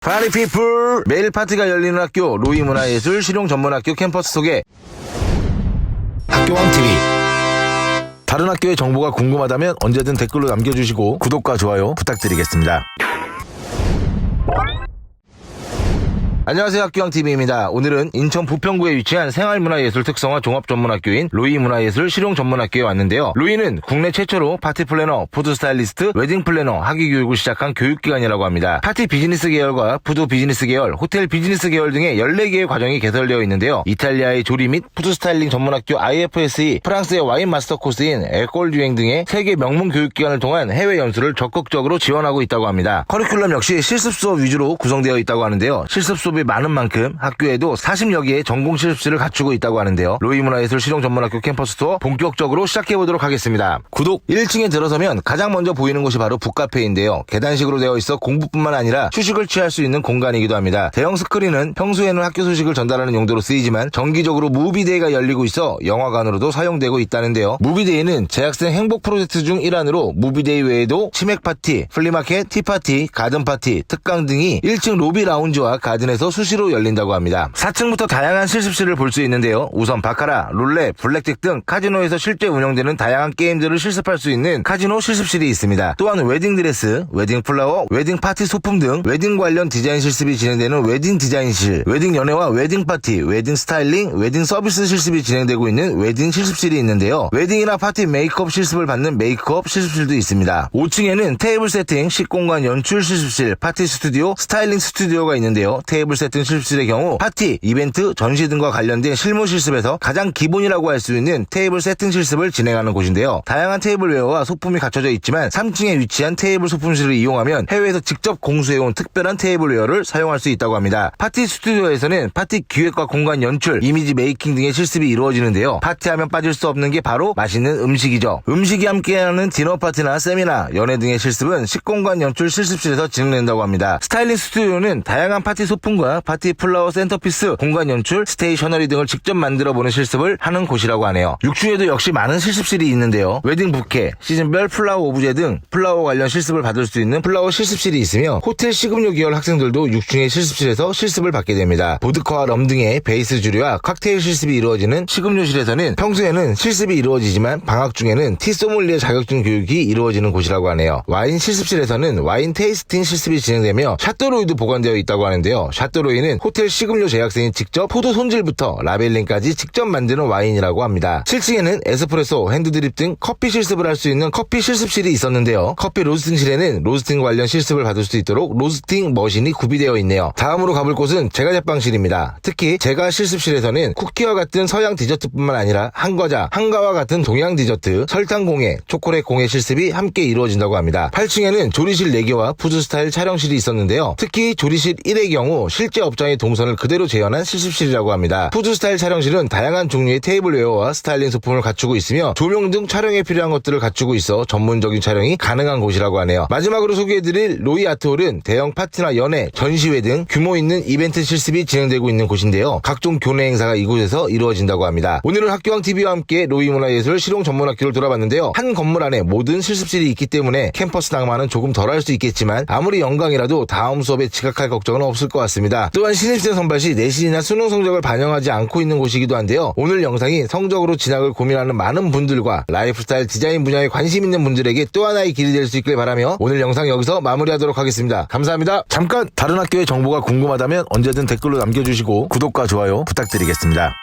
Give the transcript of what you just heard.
파리 피플. 매일 파티가 열리는 학교 로이문화예술 실용전문학교 캠퍼스 속에. 학교왕 TV 다른 학교의 정보가 궁금하다면 언제든 댓글로 남겨주시고 구독과 좋아요 부탁드리겠습니다. 안녕하세요 학교왕TV입니다. 오늘은 인천 부평구에 위치한 생활문화예술 특성화 종합전문학교인 로이 문화예술 실용전문학교에 왔는데요. 로이는 국내 최초로 파티 플래너, 푸드 스타일리스트, 웨딩 플래너, 학위 교육을 시작한 교육기관이라고 합니다. 파티 비즈니스 계열과 푸드 비즈니스 계열, 호텔 비즈니스 계열 등의 14개의 과정이 개설되어 있는데요. 이탈리아의 조리 및 푸드 스타일링 전문학교 IFSE, 프랑스의 와인 마스터 코스인 에콜 유행 등의 세계 명문 교육기관을 통한 해외 연수를 적극적으로 지원하고 있다고 합니다. 커리큘럼 역시 실습 수업 위주로 구성되어 있다고 하는데요. 실습 수업 이 많은 만큼 학교에도 40여 개의 전공 실습실을 갖추고 있다고 하는데요. 로이 문화예술 실용 전문학교 캠퍼스 투어 본격적으로 시작해 보도록 하겠습니다. 구독 1층에 들어서면 가장 먼저 보이는 곳이 바로 북카페인데요. 계단식으로 되어 있어 공부뿐만 아니라 휴식을 취할 수 있는 공간이기도 합니다. 대형 스크린은 평소에는 학교 소식을 전달하는 용도로 쓰이지만 정기적으로 무비데이가 열리고 있어 영화관으로도 사용되고 있다는데요. 무비데이는 재학생 행복 프로젝트 중 일환으로 무비데이 외에도 치맥 파티, 플리마켓, 티파티, 가든 파티, 특강 등이 1층 로비 라운지와 가든에서 수시로 열린다고 합니다. 4층부터 다양한 실습실을 볼 수 있는데요. 우선 바카라, 룰렛, 블랙잭 등 카지노에서 실제 운영되는 다양한 게임들을 실습할 수 있는 카지노 실습실이 있습니다. 또한 웨딩 드레스, 웨딩 플라워, 웨딩 파티 소품 등 웨딩 관련 디자인 실습이 진행되는 웨딩 디자인실, 웨딩 연회와 웨딩 파티, 웨딩 스타일링, 웨딩 서비스 실습이 진행되고 있는 웨딩 실습실이 있는데요. 웨딩이나 파티 메이크업 실습을 받는 메이크업 실습실도 있습니다. 5층에는 테이블 세팅, 식공간 연출 실습실, 파티 스튜디오, 스타일링 스튜디오가 있는데요. 테이블 세팅 실습실의 경우 파티, 이벤트, 전시 등과 관련된 실무 실습에서 가장 기본이라고 할 수 있는 테이블 세팅 실습을 진행하는 곳인데요. 다양한 테이블 웨어와 소품이 갖춰져 있지만 3층에 위치한 테이블 소품실을 이용하면 해외에서 직접 공수해온 특별한 테이블 웨어를 사용할 수 있다고 합니다. 파티 스튜디오에서는 파티 기획과 공간 연출, 이미지 메이킹 등의 실습이 이루어지는데요. 파티하면 빠질 수 없는 게 바로 맛있는 음식이죠. 음식이 함께하는 디너 파티나 세미나, 연회 등의 실습은 식공간 연출 실습실에서 진행된다고 합니다. 스타일링 스튜디오는 다양한 파티 소품 과 파티 플라워 센터피스, 공간 연출, 스테이셔너리 등을 직접 만들어 보는 실습을 하는 곳이라고 하네요. 6층에도 역시 많은 실습실이 있는데요. 웨딩 부케, 시즌별 플라워 오브제 등 플라워 관련 실습을 받을 수 있는 플라워 실습실이 있으며 호텔 식음료 계열 학생들도 6층의 실습실에서 실습을 받게 됩니다. 보드카와 럼 등의 베이스 주류와 칵테일 실습이 이루어지는 식음료실에서는 평소에는 실습이 이루어지지만 방학 중에는 티 소믈리에 자격증 교육이 이루어지는 곳이라고 하네요. 와인 실습실에서는 와인 테이스팅 실습이 진행되며 샤또로이도 보관되어 있다고 하는데요. 샤 또로이는 호텔 식음료 재학생이 직접 포도 손질부터 라벨링까지 직접 만드는 와인이라고 합니다. 7층에는 에스프레소, 핸드드립 등 커피 실습을 할 수 있는 커피 실습실이 있었는데요. 커피 로스팅실에는 로스팅 관련 실습을 받을 수 있도록 로스팅 머신이 구비되어 있네요. 다음으로 가볼 곳은 제과 제빵실입니다. 특히 제과 실습실에서는 쿠키와 같은 서양 디저트뿐만 아니라 한과자, 한가와 같은 동양 디저트, 설탕 공예, 초콜릿 공예 실습이 함께 이루어진다고 합니다. 8층에는 조리실 4개와 푸드 스타일 촬영실이 있었는데요. 특히 조리실 1의 경우 실제 업장의 동선을 그대로 재현한 실습실이라고 합니다. 푸드 스타일 촬영실은 다양한 종류의 테이블웨어와 스타일링 소품을 갖추고 있으며 조명 등 촬영에 필요한 것들을 갖추고 있어 전문적인 촬영이 가능한 곳이라고 하네요. 마지막으로 소개해드릴 로이 아트홀은 대형 파티나 연회, 전시회 등 규모 있는 이벤트 실습이 진행되고 있는 곳인데요. 각종 교내 행사가 이곳에서 이루어진다고 합니다. 오늘은 학교왕TV와 함께 로이 문화예술 실용 전문학교를 돌아봤는데요. 한 건물 안에 모든 실습실이 있기 때문에 캠퍼스 낭만은 조금 덜 할 수 있겠지만 아무리 영광이라도 다음 수업에 지각할 걱정은 없을 것 같 습니다. 또한 신입생 선발 시 내신이나 수능 성적을 반영하지 않고 있는 곳이기도 한데요. 오늘 영상이 성적으로 진학을 고민하는 많은 분들과 라이프스타일 디자인 분야에 관심 있는 분들에게 또 하나의 길이 될 수 있길 바라며 오늘 영상 여기서 마무리하도록 하겠습니다. 감사합니다. 잠깐 다른 학교의 정보가 궁금하다면 언제든 댓글로 남겨주시고 구독과 좋아요 부탁드리겠습니다.